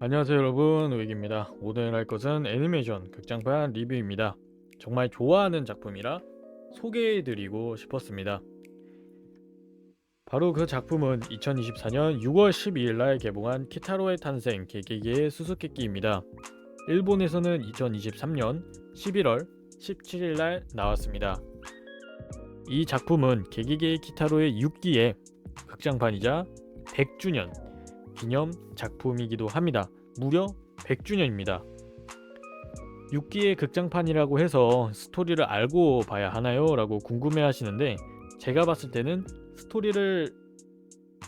안녕하세요 여러분. 우익입니다. 오늘 할 것은 애니메이션 극장판 리뷰입니다. 정말 좋아하는 작품이라 소개해드리고 싶었습니다. 바로 그 작품은 2024년 6월 12일날 개봉한 키타로의 탄생 개개개의 수수께끼입니다. 일본에서는 2023년 11월 17일날 나왔습니다. 이 작품은 개개개의 키타로의 6기의 극장판이자 100주년 기념 작품이기도 합니다. 무려 100주년입니다. 6기의 극장판이라고 해서 스토리를 알고 봐야 하나요? 라고 궁금해 하시는데 제가 봤을 때는 스토리를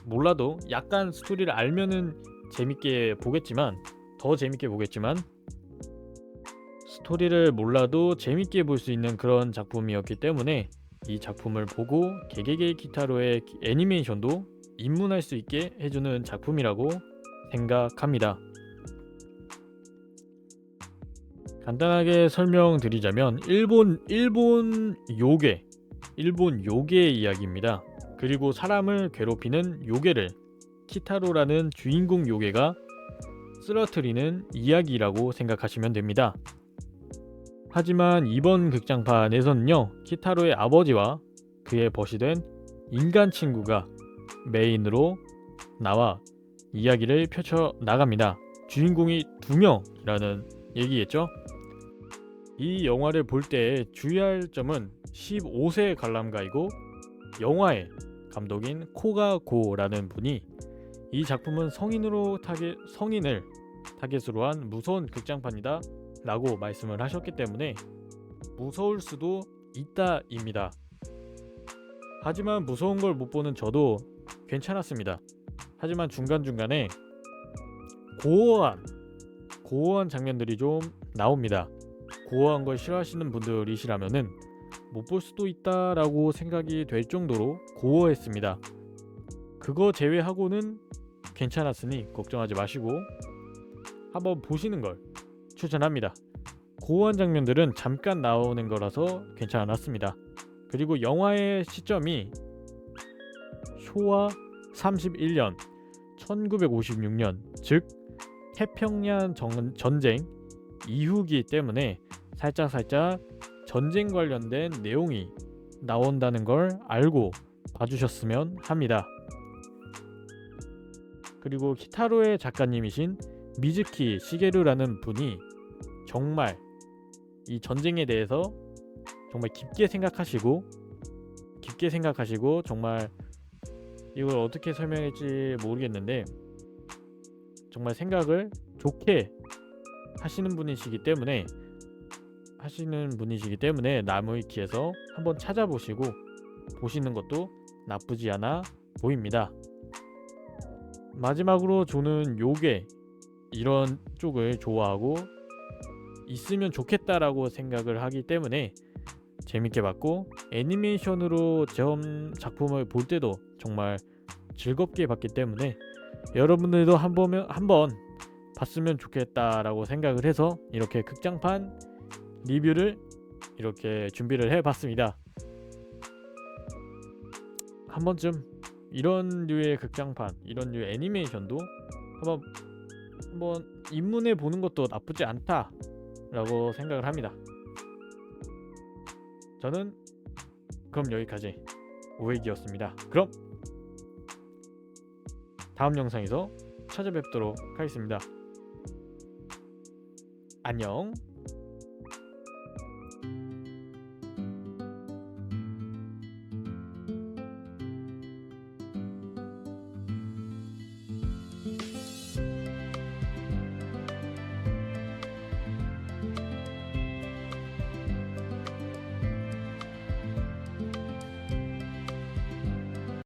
몰라도 약간 스토리를 알면은 재밌게 보겠지만 더 재밌게 보겠지만 스토리를 몰라도 재밌게 볼 수 있는 그런 작품이었기 때문에 이 작품을 보고 개개개 기타로의 애니메이션도 입문할 수 있게 해주는 작품이라고 생각합니다. 간단하게 설명드리자면 일본 일본 요괴 일본 요괴의 이야기입니다. 그리고 사람을 괴롭히는 요괴를 키타로라는 주인공 요괴가 쓰러뜨리는 이야기라고 생각하시면 됩니다. 하지만 이번 극장판에서는요 키타로의 아버지와 그의 벗이 된 인간 친구가 메인으로 나와 이야기를 펼쳐 나갑니다. 주인공이 두 명이라는 얘기겠죠? 이 영화를 볼 때 주의할 점은 15세 관람가이고 영화의 감독인 코가고라는 분이 이 작품은 성인으로 타겟 성인을 타겟으로 한 무서운 극장판이다 라고 말씀을 하셨기 때문에 무서울 수도 있다입니다. 하지만 무서운 걸 못 보는 저도 괜찮았습니다. 하지만 중간중간에 고어한 고어한 장면들이 좀 나옵니다. 고어한 걸 싫어하시는 분들이시라면은 못 볼 수도 있다라고 생각이 될 정도로 고어했습니다. 그거 제외하고는 괜찮았으니 걱정하지 마시고 한번 보시는 걸 추천합니다. 고어한 장면들은 잠깐 나오는 거라서 괜찮았습니다. 그리고 영화의 시점이 쇼와 31년 1956년 즉 태평양 정, 전쟁 이후기 때문에 살짝 살짝 전쟁 관련된 내용이 나온다는 걸 알고 봐주셨으면 합니다. 그리고 키타로의 작가님이신 미즈키 시게루라는 분이 정말 이 전쟁에 대해서 정말 깊게 생각하시고 깊게 생각하시고 정말 이걸 어떻게 설명할지 모르겠는데 정말 생각을 좋게 하시는 분이시기 때문에 하시는 분이시기 때문에 나무위키에서 한번 찾아보시고 보시는 것도 나쁘지 않아 보입니다. 마지막으로 저는 요게 이런 쪽을 좋아하고 있으면 좋겠다라고 생각을 하기 때문에 재밌게 봤고 애니메이션으로 전 작품을 볼 때도 정말 즐겁게 봤기 때문에 여러분들도 한번 한번 봤으면 좋겠다라고 생각을 해서 이렇게 극장판 리뷰를 이렇게 준비를 해봤습니다. 한 번쯤 이런 류의 극장판, 이런 류의 애니메이션도 한번 한번 입문해 보는 것도 나쁘지 않다라고 생각을 합니다. 저는 그럼 여기까지 오액이었습니다. 그럼 다음 영상에서 찾아뵙도록 하겠습니다. 안녕.